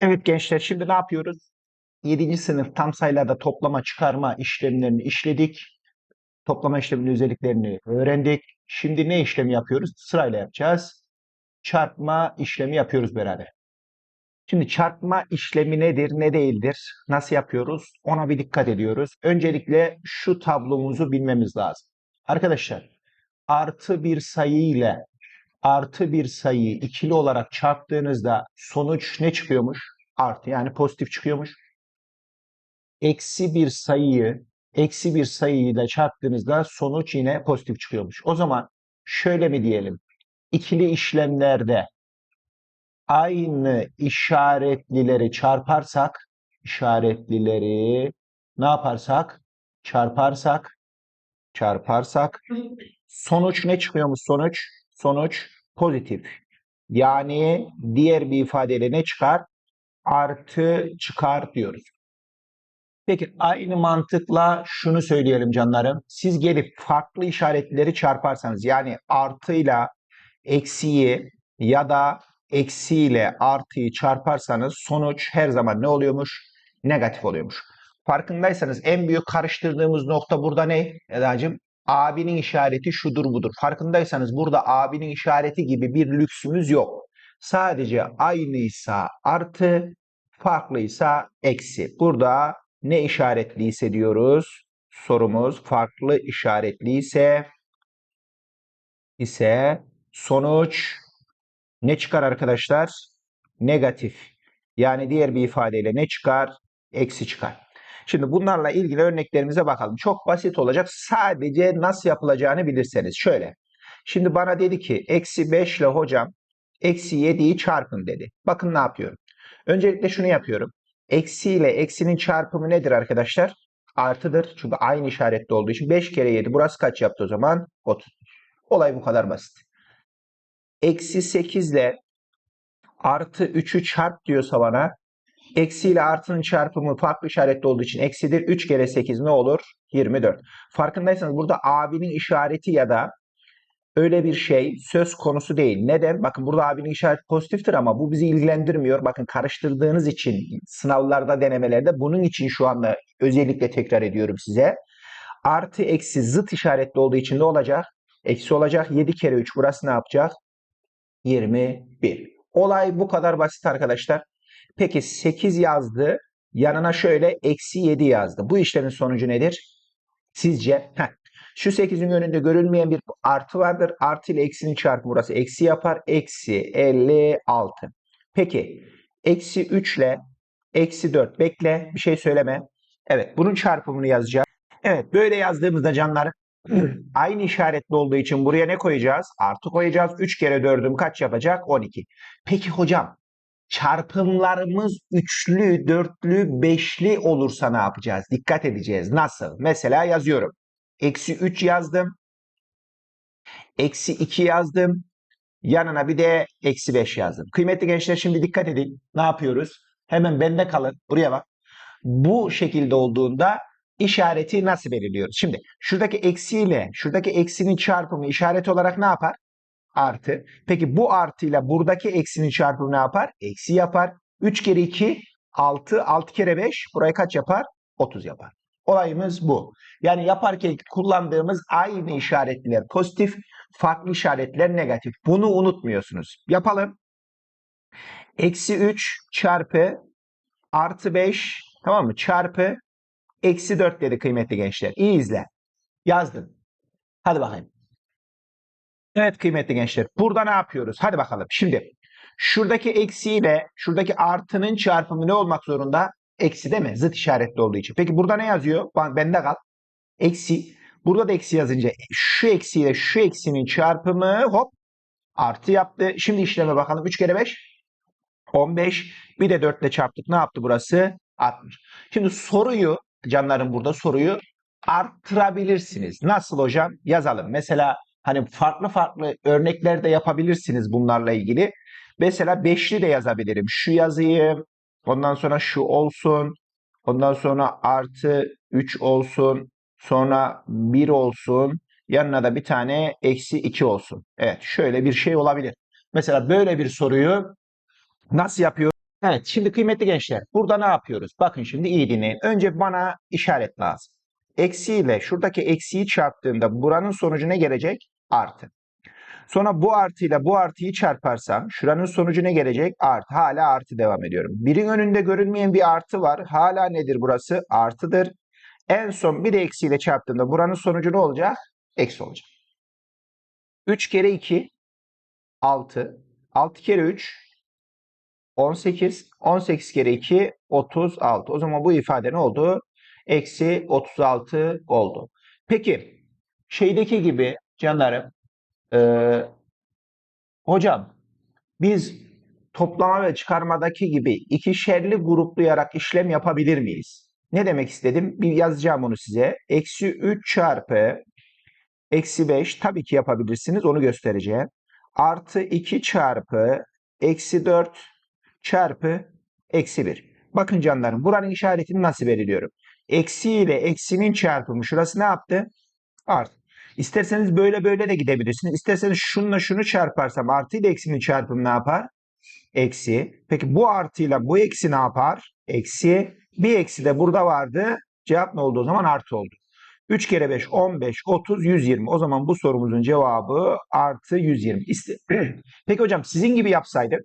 Evet gençler şimdi ne yapıyoruz? 7. sınıf tam sayılarda toplama çıkarma işlemlerini işledik. Toplama işleminin özelliklerini öğrendik. Şimdi ne işlemi yapıyoruz? Sırayla yapacağız. Çarpma işlemi yapıyoruz beraber. Şimdi çarpma işlemi nedir, ne değildir, nasıl yapıyoruz? Ona bir dikkat ediyoruz. Öncelikle şu tablomuzu bilmemiz lazım. Arkadaşlar artı bir sayı ile artı bir sayıyı ikili olarak çarptığınızda sonuç ne çıkıyormuş? Artı yani pozitif çıkıyormuş. Eksi bir sayıyı eksi bir sayıyla çarptığınızda sonuç yine pozitif çıkıyormuş. O zaman şöyle mi diyelim? İkili işlemlerde aynı işaretlileri çarparsak işaretlileri ne yaparsak çarparsak çarparsak sonuç ne çıkıyormuş sonuç? Sonuç pozitif. Yani diğer bir ifadeyle ne çıkar? Artı çıkar diyoruz. Peki aynı mantıkla şunu söyleyelim canlarım. Siz gelip farklı işaretleri çarparsanız yani artıyla eksiyi ya da eksiyle artıyı çarparsanız sonuç her zaman ne oluyormuş? Negatif oluyormuş. Farkındaysanız en büyük karıştırdığımız nokta burada ne Eda'cığım? Abinin işareti şudur budur. Farkındaysanız burada abinin işareti gibi bir lüksümüz yok. Sadece aynıysa artı, farklıysa eksi. Burada ne işaretliyse diyoruz. Sorumuz farklı işaretliyse ise sonuç ne çıkar arkadaşlar? Negatif. Yani diğer bir ifadeyle ne çıkar? Eksi çıkar. Şimdi bunlarla ilgili örneklerimize bakalım. Çok basit olacak. Sadece nasıl yapılacağını bilirseniz. Şöyle. Şimdi bana dedi ki eksi 5 ile hocam eksi 7'yi çarpın dedi. Bakın ne yapıyorum. Öncelikle şunu yapıyorum. Eksi ile eksinin çarpımı nedir arkadaşlar? Artıdır. Çünkü aynı işaretli olduğu için 5 kere 7. Burası kaç yaptı o zaman? 30. Olay bu kadar basit. Eksi 8 ile artı 3'ü çarp diyorsa bana eksi ile artının çarpımı farklı işaretli olduğu için eksidir. 3 kere 8 ne olur? 24. Farkındaysanız burada abinin işareti ya da öyle bir şey söz konusu değil. Neden? Bakın burada abinin işareti pozitiftir ama bu bizi ilgilendirmiyor. Bakın karıştırdığınız için sınavlarda, denemelerde bunun için şu anda özellikle tekrar ediyorum size. Artı eksi zıt işaretli olduğu için ne olacak? Eksi olacak. 7 kere 3 burası ne yapacak? 21. Olay bu kadar basit arkadaşlar. Peki 8 yazdı. Yanına şöyle eksi 7 yazdı. Bu işlemin sonucu nedir? Sizce? Heh. Şu 8'in önünde görülmeyen bir artı vardır. Artı ile eksinin çarpımı burası eksi yapar. Eksi 56. Peki eksi 3 ile eksi 4 bekle. Bir şey söyleme. Evet bunun çarpımını yazacağız. Evet böyle yazdığımızda canlar aynı işaretli olduğu için buraya ne koyacağız? Artı koyacağız. 3 kere 4'üm kaç yapacak? 12. Peki hocam çarpımlarımız üçlü, dörtlü, beşli olursa ne yapacağız? Dikkat edeceğiz. Nasıl? Mesela yazıyorum. Eksi 3 yazdım. Eksi 2 yazdım. Yanına bir de eksi 5 yazdım. Kıymetli gençler şimdi dikkat edin. Ne yapıyoruz? Hemen bende kalın. Buraya bak. Bu şekilde olduğunda işareti nasıl belirliyoruz? Şimdi şuradaki eksiyle şuradaki eksinin çarpımı işareti olarak ne yapar? Artı. Peki bu artıyla buradaki eksinin çarpımı ne yapar? Eksi yapar. 3 kere 2 6. 6 kere 5 buraya kaç yapar? 30 yapar. Olayımız bu. Yani yaparken kullandığımız aynı işaretler pozitif, farklı işaretler negatif. Bunu unutmuyorsunuz. Yapalım. Eksi 3 çarpı artı 5 tamam mı? Çarpı eksi 4 dedi kıymetli gençler. İyi izle. Yazdım. Hadi bakayım. Evet kıymetli gençler. Burada ne yapıyoruz? Hadi bakalım. Şimdi şuradaki eksiyle şuradaki artının çarpımı ne olmak zorunda? Eksi değil mi? Zıt işaretli olduğu için. Peki burada ne yazıyor? Ben- Bende kal. Eksi. Burada da eksi yazınca şu eksiyle şu eksinin çarpımı hop artı yaptı. Şimdi işleme bakalım. 3 kere 5 15. Bir de 4 ile çarptık. Ne yaptı burası? 60. Şimdi soruyu canlarım burada soruyu arttırabilirsiniz. Nasıl hocam? Yazalım. Mesela hani farklı farklı örnekler de yapabilirsiniz bunlarla ilgili. Mesela beşli de yazabilirim. Şu yazayım. Ondan sonra şu olsun. Ondan sonra artı 3 olsun. Sonra 1 olsun. Yanına da bir tane eksi 2 olsun. Evet şöyle bir şey olabilir. Mesela böyle bir soruyu nasıl yapıyor? Evet, şimdi kıymetli gençler, burada ne yapıyoruz? Bakın şimdi iyi dinleyin. Önce bana işaret lazım. Eksiyle şuradaki eksiyi çarptığımda buranın sonucu ne gelecek? Artı. Sonra bu artıyla bu artıyı çarparsam şuranın sonucu ne gelecek? Artı. Hala artı devam ediyorum. Birin önünde görünmeyen bir artı var. Hala nedir burası? Artıdır. En son bir de eksiyle çarptığımda buranın sonucu ne olacak? Eksi olacak. 3 kere 2 6. 6 kere 3 18. 18 kere 2 36. O zaman bu ifade ne oldu? Eksi 36 oldu. Peki şeydeki gibi canlarım ee, hocam biz toplama ve çıkarmadaki gibi ikişerli gruplayarak işlem yapabilir miyiz? Ne demek istedim? Bir yazacağım onu size. Eksi 3 çarpı eksi 5 tabii ki yapabilirsiniz. Onu göstereceğim. Artı 2 çarpı eksi 4 çarpı eksi 1. Bakın canlarım buranın işaretini nasıl veriliyorum? Eksi ile eksinin çarpımı şurası ne yaptı? Artı. İsterseniz böyle böyle de gidebilirsiniz. İsterseniz şununla şunu çarparsam artı ile eksinin çarpımı ne yapar? Eksi. Peki bu artıyla bu eksi ne yapar? Eksi. Bir eksi de burada vardı. Cevap ne oldu o zaman? Artı oldu. 3 kere 5, 15, 30, 120. O zaman bu sorumuzun cevabı artı 120. İste- Peki hocam sizin gibi yapsaydık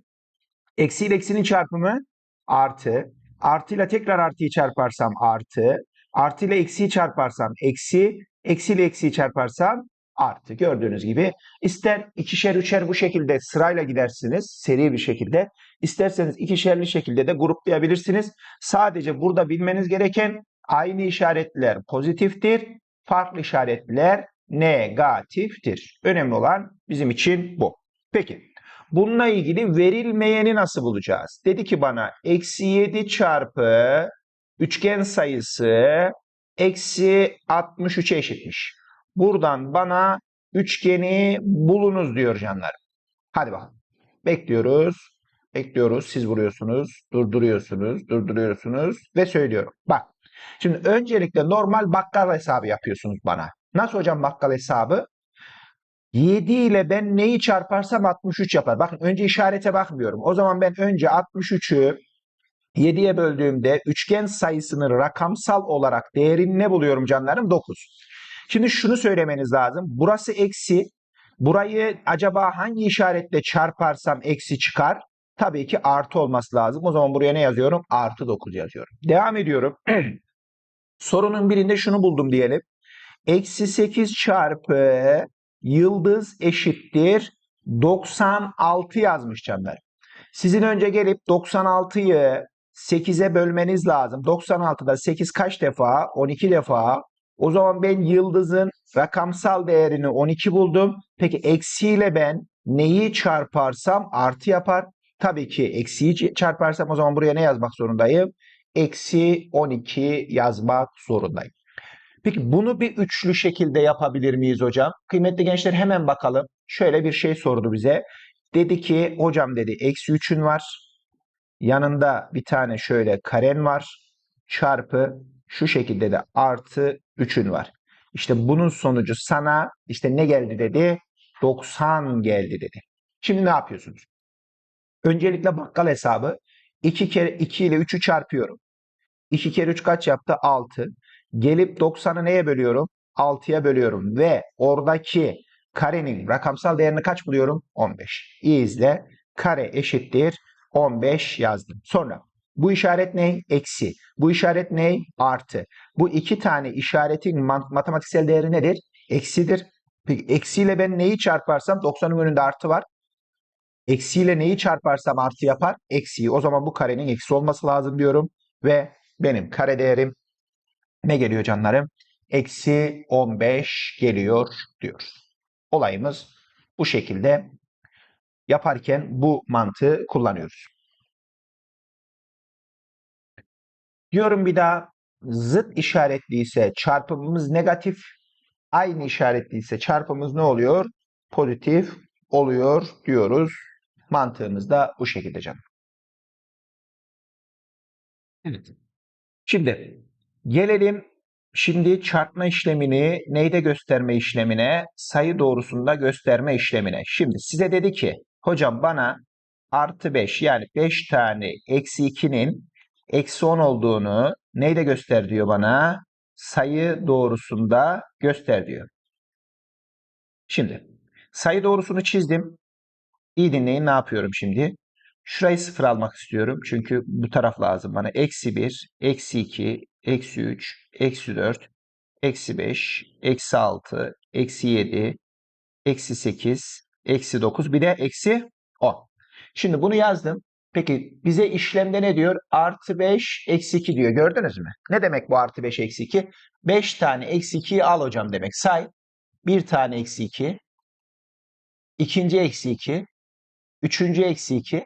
eksi ile eksinin çarpımı artı. Artıyla tekrar artıyı çarparsam artı. Artı ile eksiyi çarparsam eksi. Eksi ile eksiyi çarparsam artı. Gördüğünüz gibi ister ikişer üçer bu şekilde sırayla gidersiniz seri bir şekilde. İsterseniz ikişerli şekilde de gruplayabilirsiniz. Sadece burada bilmeniz gereken aynı işaretler pozitiftir. Farklı işaretler negatiftir. Önemli olan bizim için bu. Peki. Bununla ilgili verilmeyeni nasıl bulacağız? Dedi ki bana eksi 7 çarpı üçgen sayısı eksi 63'e eşitmiş. Buradan bana üçgeni bulunuz diyor canlarım. Hadi bakalım. Bekliyoruz. Bekliyoruz. Siz vuruyorsunuz. Durduruyorsunuz. Durduruyorsunuz. Ve söylüyorum. Bak. Şimdi öncelikle normal bakkal hesabı yapıyorsunuz bana. Nasıl hocam bakkal hesabı? 7 ile ben neyi çarparsam 63 yapar. Bakın önce işarete bakmıyorum. O zaman ben önce 63'ü 7'ye böldüğümde üçgen sayısını rakamsal olarak değerini ne buluyorum canlarım? 9. Şimdi şunu söylemeniz lazım. Burası eksi. Burayı acaba hangi işaretle çarparsam eksi çıkar? Tabii ki artı olması lazım. O zaman buraya ne yazıyorum? Artı 9 yazıyorum. Devam ediyorum. Sorunun birinde şunu buldum diyelim. Eksi 8 çarpı yıldız eşittir 96 yazmış canlar. Sizin önce gelip 96'yı 8'e bölmeniz lazım. 96'da 8 kaç defa? 12 defa. O zaman ben yıldızın rakamsal değerini 12 buldum. Peki eksiyle ben neyi çarparsam artı yapar. Tabii ki eksiyi çarparsam o zaman buraya ne yazmak zorundayım? Eksi 12 yazmak zorundayım. Peki bunu bir üçlü şekilde yapabilir miyiz hocam? Kıymetli gençler hemen bakalım. Şöyle bir şey sordu bize. Dedi ki hocam dedi eksi 3'ün var. Yanında bir tane şöyle karen var. Çarpı şu şekilde de artı 3'ün var. İşte bunun sonucu sana işte ne geldi dedi? 90 geldi dedi. Şimdi ne yapıyorsunuz? Öncelikle bakkal hesabı 2 kere 2 ile 3'ü çarpıyorum. 2 kere 3 kaç yaptı? 6. Gelip 90'ı neye bölüyorum? 6'ya bölüyorum ve oradaki karenin rakamsal değerini kaç buluyorum? 15. İyi izle. Kare eşittir 15 yazdım. Sonra bu işaret ne? Eksi. Bu işaret ne? Artı. Bu iki tane işaretin matematiksel değeri nedir? Eksidir. Peki eksiyle ben neyi çarparsam 90'ın önünde artı var. Eksiyle neyi çarparsam artı yapar? Eksiyi. O zaman bu karenin eksi olması lazım diyorum. Ve benim kare değerim ne geliyor canlarım? Eksi 15 geliyor diyoruz. Olayımız bu şekilde yaparken bu mantığı kullanıyoruz. Diyorum bir daha zıt işaretliyse çarpımımız negatif, aynı işaretliyse çarpımımız ne oluyor? Pozitif oluyor diyoruz. Mantığımız da bu şekilde canım. Evet. Şimdi gelelim şimdi çarpma işlemini neyde gösterme işlemine? Sayı doğrusunda gösterme işlemine. Şimdi size dedi ki hocam bana artı 5 yani 5 tane eksi 2'nin eksi 10 olduğunu neyde göster diyor bana? Sayı doğrusunda göster diyor. Şimdi sayı doğrusunu çizdim. İyi dinleyin ne yapıyorum şimdi? Şurayı sıfır almak istiyorum. Çünkü bu taraf lazım bana. Eksi 1, eksi 2, eksi 3, eksi 4, eksi 5, eksi 6, eksi 7, eksi 8, eksi 9 bir de eksi 10. Şimdi bunu yazdım. Peki bize işlemde ne diyor? Artı 5 eksi 2 diyor. Gördünüz mü? Ne demek bu artı 5 eksi 2? 5 tane eksi 2'yi al hocam demek. Say. Bir tane eksi 2. ikinci eksi 2. Üçüncü eksi 2.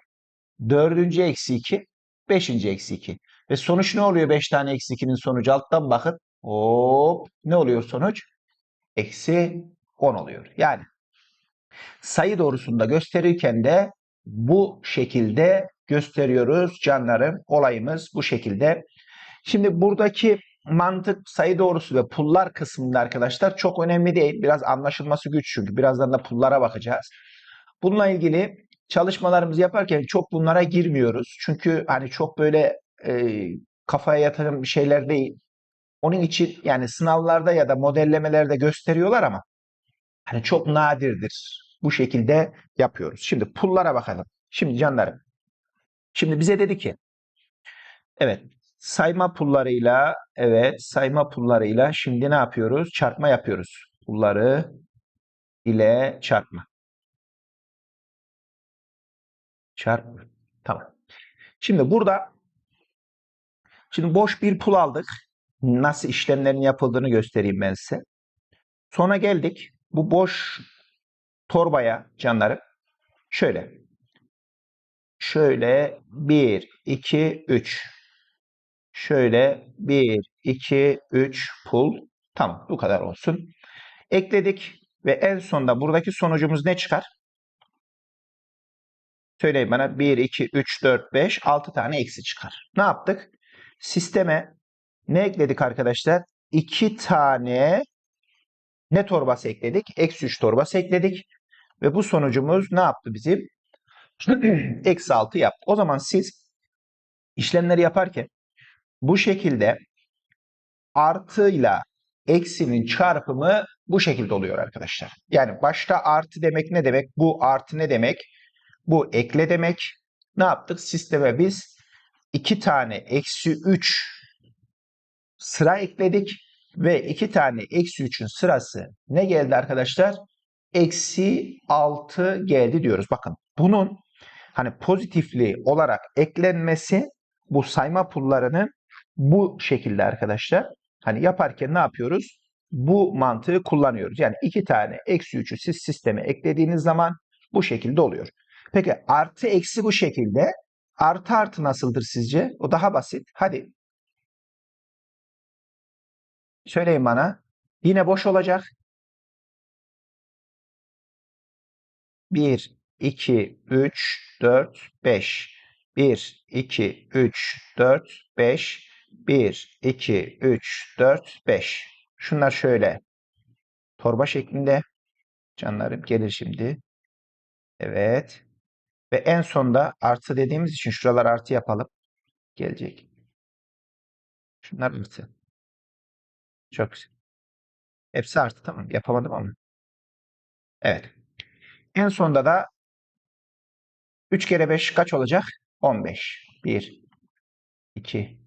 Dördüncü eksi 2. Beşinci eksi 2. Ve sonuç ne oluyor 5 tane eksi 2'nin sonucu? Alttan bakın. Hop. Ne oluyor sonuç? Eksi 10 oluyor. Yani sayı doğrusunda gösterirken de bu şekilde gösteriyoruz canlarım. Olayımız bu şekilde. Şimdi buradaki mantık sayı doğrusu ve pullar kısmında arkadaşlar çok önemli değil. Biraz anlaşılması güç çünkü. Birazdan da pullara bakacağız. Bununla ilgili çalışmalarımızı yaparken çok bunlara girmiyoruz. Çünkü hani çok böyle e, kafaya yatırım bir şeyler değil. Onun için yani sınavlarda ya da modellemelerde gösteriyorlar ama hani çok nadirdir. Bu şekilde yapıyoruz. Şimdi pullara bakalım. Şimdi canlarım. Şimdi bize dedi ki evet sayma pullarıyla evet sayma pullarıyla şimdi ne yapıyoruz? Çarpma yapıyoruz. Pulları ile çarpma. Çarpma. Tamam. Şimdi burada şimdi boş bir pul aldık. Nasıl işlemlerin yapıldığını göstereyim ben size. Sonra geldik. Bu boş torbaya canlarım şöyle şöyle 1 2 3 şöyle 1 2 3 pul tamam bu kadar olsun. Ekledik ve en sonda buradaki sonucumuz ne çıkar? Söyleyin bana 1 2 3 4 5 6 tane eksi çıkar. Ne yaptık? Sisteme ne ekledik arkadaşlar? 2 tane ne torbası ekledik? Eksi 3 torbası ekledik. Ve bu sonucumuz ne yaptı bizim? Eksi 6 yaptı. O zaman siz işlemleri yaparken bu şekilde artıyla eksinin çarpımı bu şekilde oluyor arkadaşlar. Yani başta artı demek ne demek? Bu artı ne demek? Bu ekle demek. Ne yaptık? Sisteme biz iki tane eksi 3 sıra ekledik ve iki tane eksi 3'ün sırası ne geldi arkadaşlar? Eksi 6 geldi diyoruz. Bakın bunun hani pozitifli olarak eklenmesi bu sayma pullarının bu şekilde arkadaşlar. Hani yaparken ne yapıyoruz? Bu mantığı kullanıyoruz. Yani iki tane eksi 3'ü siz sisteme eklediğiniz zaman bu şekilde oluyor. Peki artı eksi bu şekilde. Artı artı nasıldır sizce? O daha basit. Hadi. Söyleyin bana. Yine boş olacak. 1, 2, 3, 4, 5. 1, 2, 3, 4, 5. 1, 2, 3, 4, 5. Şunlar şöyle. Torba şeklinde. Canlarım gelir şimdi. Evet. Ve en sonda artı dediğimiz için şuralar artı yapalım. Gelecek. Şunlar artı. Çok güzel. Hepsi artı tamam. Yapamadım ama. Evet. En sonda da 3 kere 5 kaç olacak? 15. 1, 2,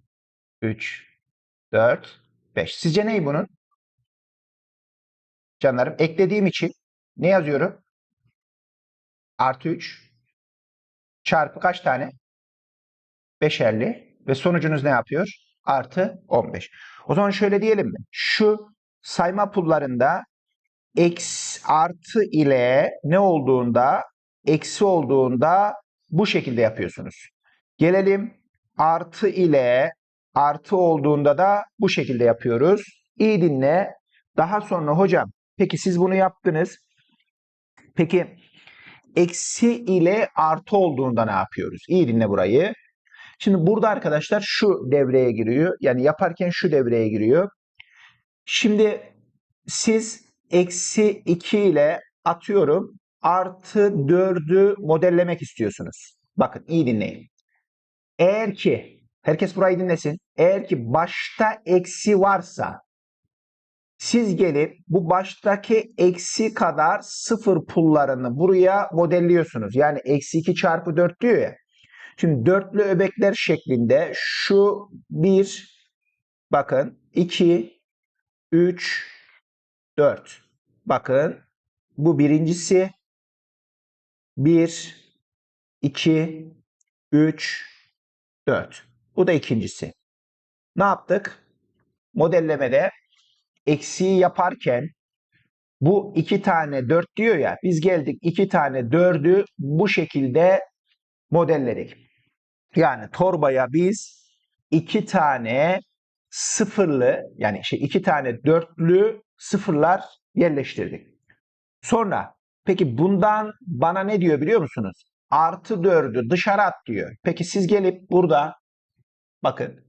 3, 4, 5. Sizce ney bunun? Canlarım eklediğim için ne yazıyorum? Artı 3 çarpı kaç tane? 5'erli ve sonucunuz ne yapıyor? Artı 15. O zaman şöyle diyelim mi? Şu sayma pullarında x artı ile ne olduğunda eksi olduğunda bu şekilde yapıyorsunuz. Gelelim artı ile artı olduğunda da bu şekilde yapıyoruz. İyi dinle. Daha sonra hocam peki siz bunu yaptınız. Peki eksi ile artı olduğunda ne yapıyoruz? İyi dinle burayı. Şimdi burada arkadaşlar şu devreye giriyor. Yani yaparken şu devreye giriyor. Şimdi siz eksi 2 ile atıyorum artı 4'ü modellemek istiyorsunuz. Bakın iyi dinleyin. Eğer ki herkes burayı dinlesin. Eğer ki başta eksi varsa siz gelip bu baştaki eksi kadar sıfır pullarını buraya modelliyorsunuz. Yani eksi 2 çarpı 4 diyor ya. Şimdi dörtlü öbekler şeklinde şu 1 bakın 2 3 4 bakın bu birincisi 1 2 3 4 bu da ikincisi. Ne yaptık? Modellemede eksiği yaparken bu iki tane 4 diyor ya biz geldik iki tane 4'ü bu şekilde modelledik. Yani torbaya biz iki tane sıfırlı yani şey iki tane dörtlü sıfırlar yerleştirdik. Sonra peki bundan bana ne diyor biliyor musunuz? Artı dördü dışarı at diyor. Peki siz gelip burada bakın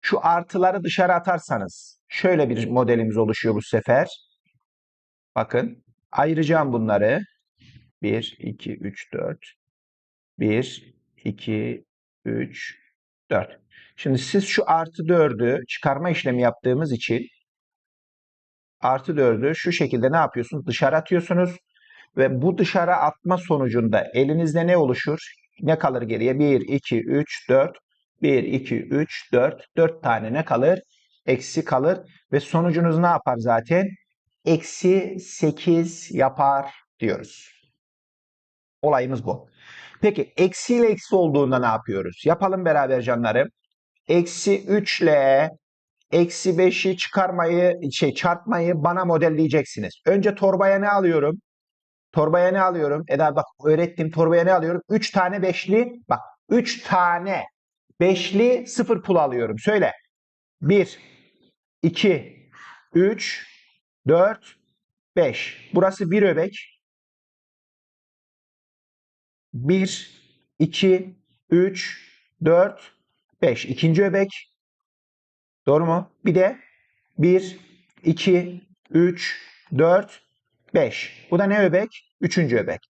şu artıları dışarı atarsanız şöyle bir modelimiz oluşuyor bu sefer. Bakın ayıracağım bunları. 1, 2, 3, 4. 1, 2, 3, 4. Şimdi siz şu artı 4'ü çıkarma işlemi yaptığımız için artı 4'ü şu şekilde ne yapıyorsunuz? Dışarı atıyorsunuz. Ve bu dışarı atma sonucunda elinizde ne oluşur? Ne kalır geriye? 1, 2, 3, 4. 1, 2, 3, 4. 4 tane ne kalır? Eksi kalır. Ve sonucunuz ne yapar zaten? Eksi 8 yapar diyoruz. Olayımız bu. Peki eksi ile eksi olduğunda ne yapıyoruz? Yapalım beraber canlarım. Eksi 3 ile eksi 5'i çıkarmayı, şey çarpmayı bana modelleyeceksiniz. Önce torbaya ne alıyorum? Torbaya ne alıyorum? Eda bak öğrettim torbaya ne alıyorum? 3 tane beşli bak 3 tane beşli sıfır pul alıyorum. Söyle. 1 2 3 4 5. Burası bir öbek. 1 2 3 4 5. İkinci öbek. Doğru mu? Bir de 1 2 3 4 5. Bu da ne öbek? Üçüncü öbek.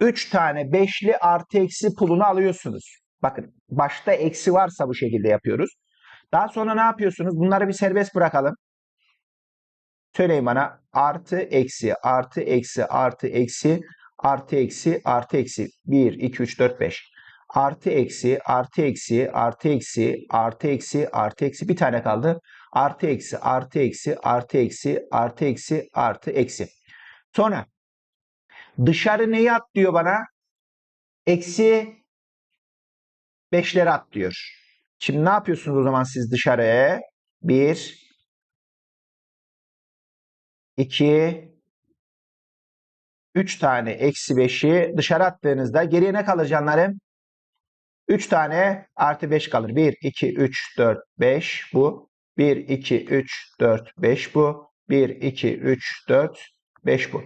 3 tane beşli artı eksi pulunu alıyorsunuz. Bakın başta eksi varsa bu şekilde yapıyoruz. Daha sonra ne yapıyorsunuz? Bunları bir serbest bırakalım. Söyleyin bana. Artı eksi artı eksi artı eksi artı eksi artı eksi. 1, 2, 3, 4, 5. Artı eksi artı eksi artı eksi artı eksi artı eksi. Bir tane kaldı. Artı eksi artı eksi artı eksi artı eksi artı eksi. Sonra dışarı neyi at diyor bana? Eksi 5'leri at diyor. Şimdi ne yapıyorsunuz o zaman siz dışarıya? 1 2 3 tane eksi 5'i dışarı attığınızda geriye ne kalır canlarım? 3 tane artı 5 kalır. 1, 2, 3, 4, 5 bu. 1, 2, 3, 4, 5 bu. 1, 2, 3, 4, 5 bu.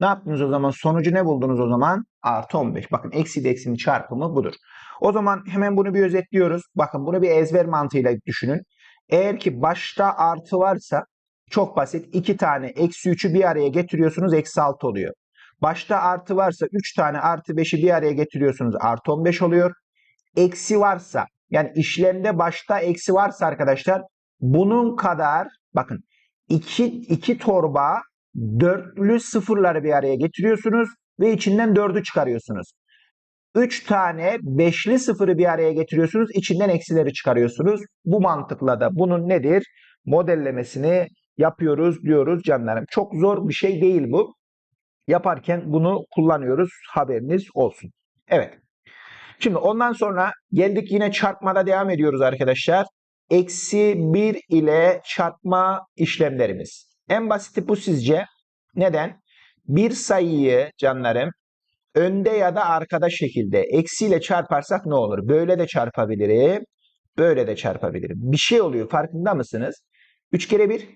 Ne yaptınız o zaman? Sonucu ne buldunuz o zaman? Artı 15. Bakın eksi ile eksinin çarpımı budur. O zaman hemen bunu bir özetliyoruz. Bakın bunu bir ezber mantığıyla düşünün. Eğer ki başta artı varsa çok basit. 2 tane eksi 3'ü bir araya getiriyorsunuz. Eksi 6 oluyor. Başta artı varsa 3 tane artı 5'i bir araya getiriyorsunuz. Artı 15 oluyor. Eksi varsa yani işlemde başta eksi varsa arkadaşlar bunun kadar bakın 2 2 torba dörtlü sıfırları bir araya getiriyorsunuz ve içinden 4'ü çıkarıyorsunuz. 3 tane beşli sıfırı bir araya getiriyorsunuz. içinden eksileri çıkarıyorsunuz. Bu mantıkla da bunun nedir? Modellemesini yapıyoruz diyoruz canlarım. Çok zor bir şey değil bu. Yaparken bunu kullanıyoruz. Haberiniz olsun. Evet. Şimdi ondan sonra geldik yine çarpmada devam ediyoruz arkadaşlar. Eksi 1 ile çarpma işlemlerimiz. En basiti bu sizce. Neden? Bir sayıyı canlarım önde ya da arkada şekilde eksiyle çarparsak ne olur? Böyle de çarpabilirim. Böyle de çarpabilirim. Bir şey oluyor farkında mısınız? 3 kere 1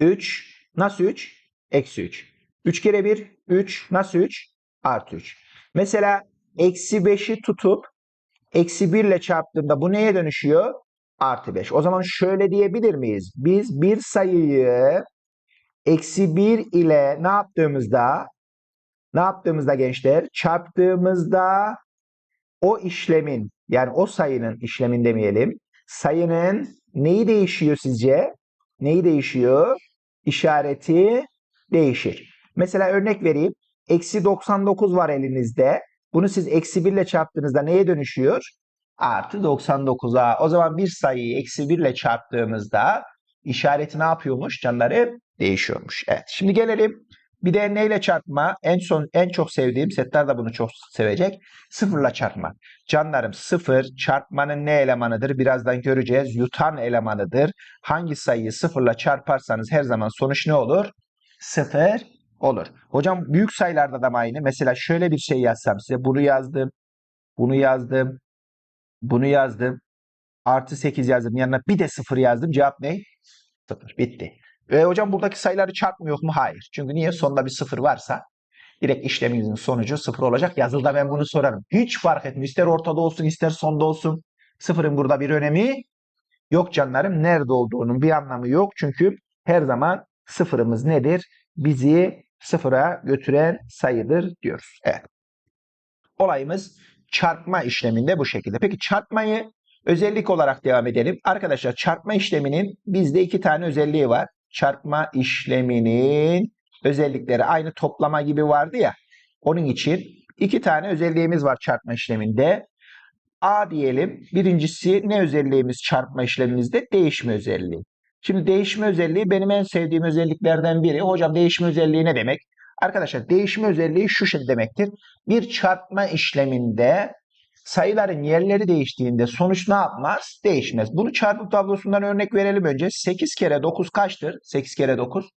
3 nasıl 3? Eksi 3. 3 kere 1 3 nasıl 3? Artı 3. Mesela eksi 5'i tutup eksi 1 ile çarptığımda bu neye dönüşüyor? Artı 5. O zaman şöyle diyebilir miyiz? Biz bir sayıyı eksi 1 ile ne yaptığımızda ne yaptığımızda gençler? Çarptığımızda o işlemin yani o sayının işlemin demeyelim. Sayının neyi değişiyor sizce? Neyi değişiyor? İşareti değişir. Mesela örnek vereyim. Eksi 99 var elinizde. Bunu siz eksi 1 ile çarptığınızda neye dönüşüyor? Artı 99'a. O zaman bir sayıyı eksi 1 ile çarptığımızda işareti ne yapıyormuş canları? Değişiyormuş. Evet. Şimdi gelelim bir de neyle çarpma? En son en çok sevdiğim setler de bunu çok sevecek. Sıfırla çarpma. Canlarım sıfır çarpmanın ne elemanıdır? Birazdan göreceğiz. Yutan elemanıdır. Hangi sayıyı sıfırla çarparsanız her zaman sonuç ne olur? Sıfır olur. Hocam büyük sayılarda da aynı? Mesela şöyle bir şey yazsam size. Bunu yazdım. Bunu yazdım. Bunu yazdım. Artı 8 yazdım. Yanına bir de sıfır yazdım. Cevap ne? Sıfır. Bitti. E, hocam buradaki sayıları çarpmıyor mu? Hayır. Çünkü niye? Sonunda bir sıfır varsa direkt işleminizin sonucu sıfır olacak. Yazılıda ben bunu sorarım. Hiç fark etmiyor. İster ortada olsun ister sonda olsun. Sıfırın burada bir önemi yok canlarım. Nerede olduğunun bir anlamı yok. Çünkü her zaman sıfırımız nedir? Bizi sıfıra götüren sayıdır diyoruz. Evet. Olayımız çarpma işleminde bu şekilde. Peki çarpmayı özellik olarak devam edelim. Arkadaşlar çarpma işleminin bizde iki tane özelliği var. Çarpma işleminin özellikleri aynı toplama gibi vardı ya. Onun için iki tane özelliğimiz var çarpma işleminde. A diyelim. Birincisi ne özelliğimiz çarpma işlemimizde? Değişme özelliği. Şimdi değişme özelliği benim en sevdiğim özelliklerden biri. Hocam değişme özelliği ne demek? Arkadaşlar değişme özelliği şu şey demektir. Bir çarpma işleminde sayıların yerleri değiştiğinde sonuç ne yapmaz? Değişmez. Bunu çarpım tablosundan örnek verelim önce. 8 kere 9 kaçtır? 8 kere 9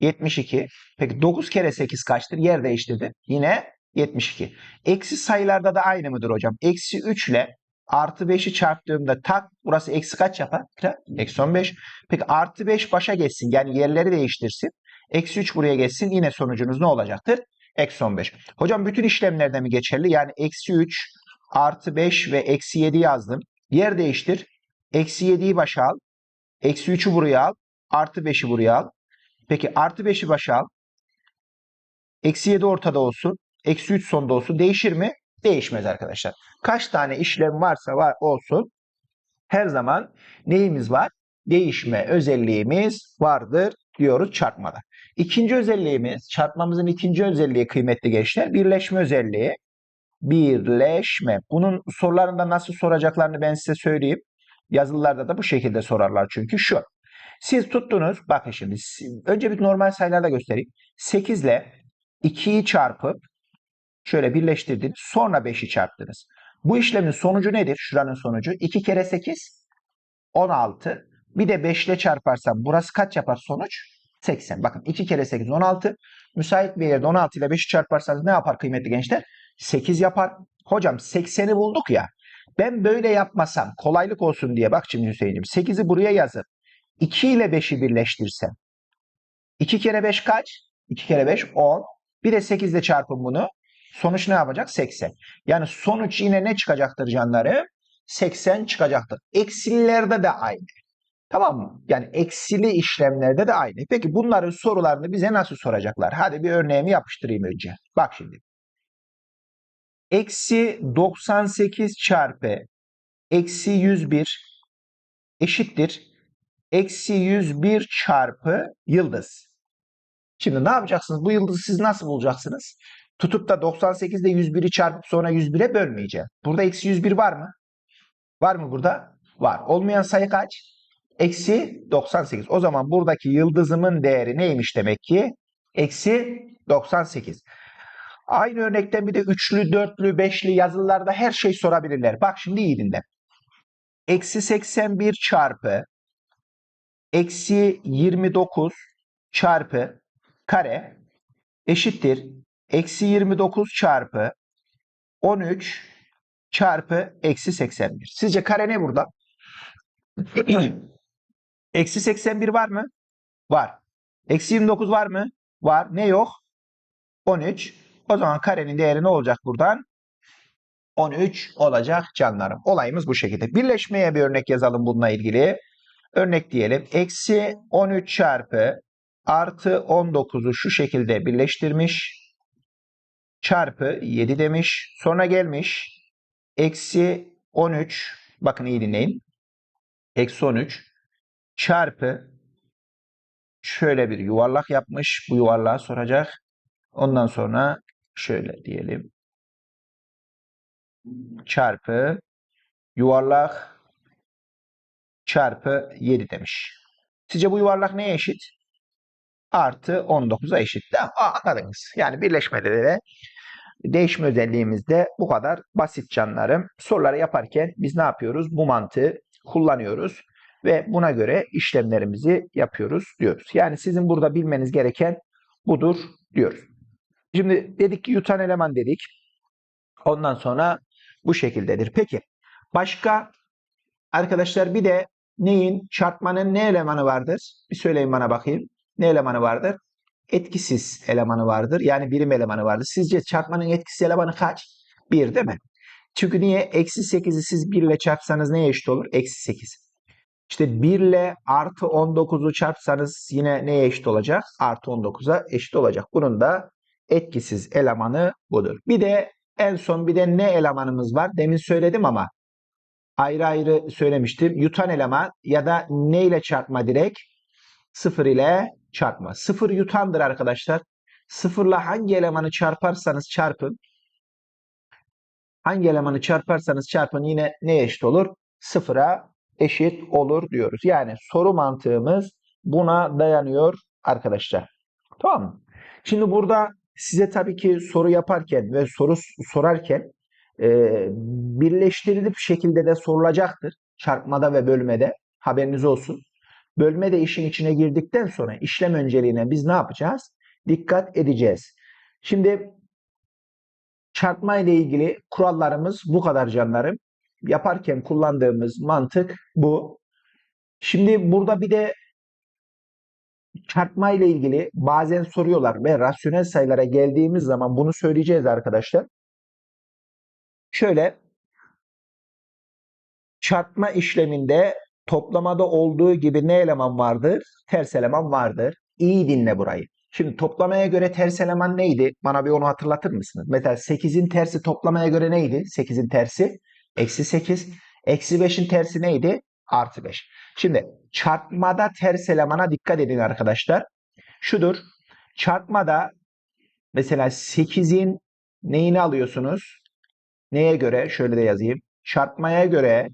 72. Peki 9 kere 8 kaçtır? Yer değiştirdi. Yine 72. Eksi sayılarda da aynı mıdır hocam? Eksi 3 ile artı 5'i çarptığımda tak burası eksi kaç yapar? Eksi 15. Peki artı 5 başa geçsin. Yani yerleri değiştirsin. Eksi 3 buraya geçsin. Yine sonucunuz ne olacaktır? Eksi 15. Hocam bütün işlemlerde mi geçerli? Yani eksi 3 artı 5 ve eksi 7 yazdım. Yer değiştir. Eksi 7'yi başa al. Eksi 3'ü buraya al. Artı 5'i buraya al. Peki artı 5'i başa al. Eksi 7 ortada olsun. Eksi 3 sonda olsun. Değişir mi? Değişmez arkadaşlar. Kaç tane işlem varsa var olsun. Her zaman neyimiz var? Değişme özelliğimiz vardır diyoruz çarpmada. İkinci özelliğimiz, çarpmamızın ikinci özelliği kıymetli gençler, birleşme özelliği. Birleşme. Bunun sorularında nasıl soracaklarını ben size söyleyeyim. Yazılılarda da bu şekilde sorarlar çünkü şu. Siz tuttunuz, bakın şimdi önce bir normal sayılarda göstereyim. 8 ile 2'yi çarpıp şöyle birleştirdiniz. Sonra 5'i çarptınız. Bu işlemin sonucu nedir? Şuranın sonucu. 2 kere 8 16. Bir de 5 ile çarparsam burası kaç yapar sonuç? 80. Bakın 2 kere 8 16. Müsait bir yerde 16 ile 5'i çarparsanız ne yapar kıymetli gençler? 8 yapar. Hocam 80'i bulduk ya. Ben böyle yapmasam kolaylık olsun diye bak şimdi Hüseyin'cim 8'i buraya yazıp 2 ile 5'i birleştirsem 2 kere 5 kaç? 2 kere 5 10. Bir de 8 ile çarpın bunu. Sonuç ne yapacak? 80. Yani sonuç yine ne çıkacaktır canları? 80 çıkacaktır. Eksililerde de aynı. Tamam mı? Yani eksili işlemlerde de aynı. Peki bunların sorularını bize nasıl soracaklar? Hadi bir örneğimi yapıştırayım önce. Bak şimdi. Eksi 98 çarpı eksi 101 eşittir. Eksi 101 çarpı yıldız. Şimdi ne yapacaksınız? Bu yıldızı siz nasıl bulacaksınız? Tutup da 98 ile 101'i çarpıp sonra 101'e bölmeyeceğim. Burada eksi 101 var mı? Var mı burada? Var. Olmayan sayı kaç? Eksi 98. O zaman buradaki yıldızımın değeri neymiş demek ki? Eksi 98. Aynı örnekten bir de üçlü, dörtlü, beşli yazılarda her şey sorabilirler. Bak şimdi iyi dinle. Eksi 81 çarpı eksi 29 çarpı kare eşittir. Eksi 29 çarpı 13 çarpı eksi 81. Sizce kare ne burada? Eksi 81 var mı? Var. Eksi 29 var mı? Var. Ne yok? 13. O zaman karenin değeri ne olacak buradan? 13 olacak canlarım. Olayımız bu şekilde. Birleşmeye bir örnek yazalım bununla ilgili. Örnek diyelim. Eksi 13 çarpı artı 19'u şu şekilde birleştirmiş. Çarpı 7 demiş. Sonra gelmiş. eksi 13 bakın iyi dinleyin. Eksi 13 çarpı şöyle bir yuvarlak yapmış. Bu yuvarlağı soracak. Ondan sonra şöyle diyelim. Çarpı yuvarlak çarpı 7 demiş. Sizce bu yuvarlak neye eşit? Artı 19'a eşit. Tamam, anladınız. Yani birleşmede de değişme özelliğimiz de bu kadar basit canlarım. Soruları yaparken biz ne yapıyoruz? Bu mantığı kullanıyoruz ve buna göre işlemlerimizi yapıyoruz diyoruz. Yani sizin burada bilmeniz gereken budur diyoruz. Şimdi dedik ki yutan eleman dedik. Ondan sonra bu şekildedir. Peki başka arkadaşlar bir de neyin çarpmanın ne elemanı vardır? Bir söyleyin bana bakayım. Ne elemanı vardır? Etkisiz elemanı vardır. Yani birim elemanı vardır. Sizce çarpmanın etkisiz elemanı kaç? 1 değil mi? Çünkü niye? Eksi 8'i siz 1 ile çarpsanız neye eşit olur? Eksi 8. İşte 1 ile artı 19'u çarpsanız yine neye eşit olacak? Artı 19'a eşit olacak. Bunun da etkisiz elemanı budur. Bir de en son bir de ne elemanımız var? Demin söyledim ama ayrı ayrı söylemiştim. Yutan eleman ya da ne ile çarpma direkt? Sıfır ile çarpma. Sıfır yutandır arkadaşlar. Sıfırla hangi elemanı çarparsanız çarpın. Hangi elemanı çarparsanız çarpın yine neye eşit olur? Sıfıra eşit olur diyoruz. Yani soru mantığımız buna dayanıyor arkadaşlar. Tamam mı? Şimdi burada size tabii ki soru yaparken ve soru sorarken e, birleştirilip şekilde de sorulacaktır. Çarpmada ve bölmede. Haberiniz olsun. Bölme de işin içine girdikten sonra işlem önceliğine biz ne yapacağız? Dikkat edeceğiz. Şimdi çarpma ile ilgili kurallarımız bu kadar canlarım. Yaparken kullandığımız mantık bu. Şimdi burada bir de çarpma ile ilgili bazen soruyorlar ve rasyonel sayılara geldiğimiz zaman bunu söyleyeceğiz arkadaşlar. Şöyle çarpma işleminde toplamada olduğu gibi ne eleman vardır? Ters eleman vardır. İyi dinle burayı. Şimdi toplamaya göre ters eleman neydi? Bana bir onu hatırlatır mısınız? Mesela 8'in tersi toplamaya göre neydi? 8'in tersi eksi 8. Eksi 5'in tersi neydi? Artı 5. Şimdi çarpmada ters elemana dikkat edin arkadaşlar. Şudur. Çarpmada mesela 8'in neyini alıyorsunuz? Neye göre? Şöyle de yazayım. Çarpmaya göre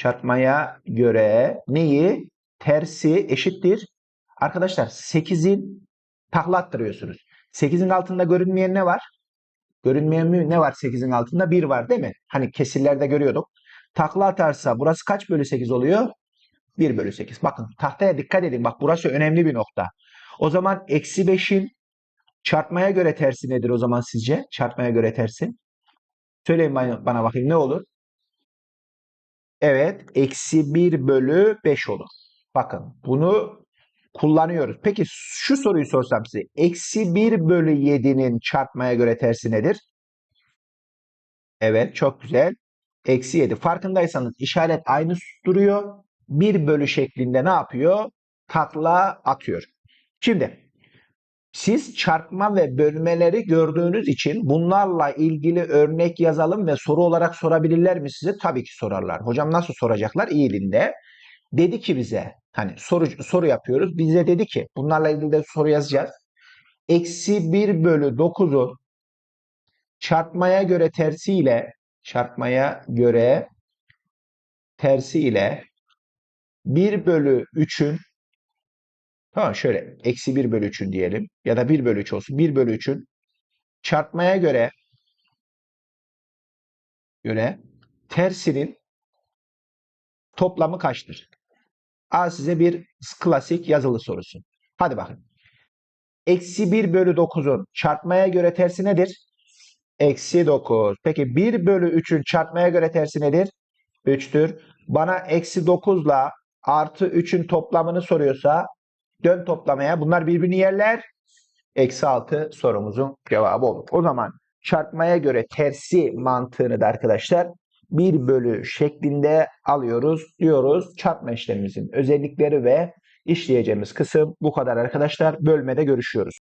çarpmaya göre neyi? Tersi eşittir. Arkadaşlar 8'in takla attırıyorsunuz. 8'in altında görünmeyen ne var? Görünmeyen mi? Ne var 8'in altında? 1 var değil mi? Hani kesirlerde görüyorduk. Takla atarsa burası kaç bölü 8 oluyor? 1 bölü 8. Bakın tahtaya dikkat edin. Bak burası önemli bir nokta. O zaman eksi 5'in çarpmaya göre tersi nedir o zaman sizce? Çarpmaya göre tersi. Söyleyin bana, bana bakayım ne olur? Evet. Eksi 1 bölü 5 olur. Bakın bunu kullanıyoruz. Peki şu soruyu sorsam size. Eksi 1 bölü 7'nin çarpmaya göre tersi nedir? Evet çok güzel. Eksi 7. Farkındaysanız işaret aynı duruyor. 1 bölü şeklinde ne yapıyor? Takla atıyor. Şimdi siz çarpma ve bölmeleri gördüğünüz için bunlarla ilgili örnek yazalım ve soru olarak sorabilirler mi size? Tabii ki sorarlar. Hocam nasıl soracaklar? İyi dinle. Dedi ki bize hani soru, soru yapıyoruz. Bize dedi ki bunlarla ilgili de soru yazacağız. Eksi 1 bölü 9'un çarpmaya göre tersiyle çarpmaya göre tersiyle 1 bölü 3'ün tamam şöyle eksi 1 bölü 3'ün diyelim ya da 1 bölü 3 olsun 1 bölü 3'ün çarpmaya göre göre tersinin toplamı kaçtır? Al size bir klasik yazılı sorusu. Hadi bakın. Eksi 1 bölü 9'un çarpmaya göre tersi nedir? Eksi 9. Peki 1 bölü 3'ün çarpmaya göre tersi nedir? 3'tür. Bana eksi 9 ile artı 3'ün toplamını soruyorsa dön toplamaya. Bunlar birbirini yerler. Eksi 6 sorumuzun cevabı olur. O zaman çarpmaya göre tersi mantığını da arkadaşlar 1 bölü şeklinde alıyoruz diyoruz. Çarpma işlemimizin özellikleri ve işleyeceğimiz kısım bu kadar arkadaşlar. Bölmede görüşüyoruz.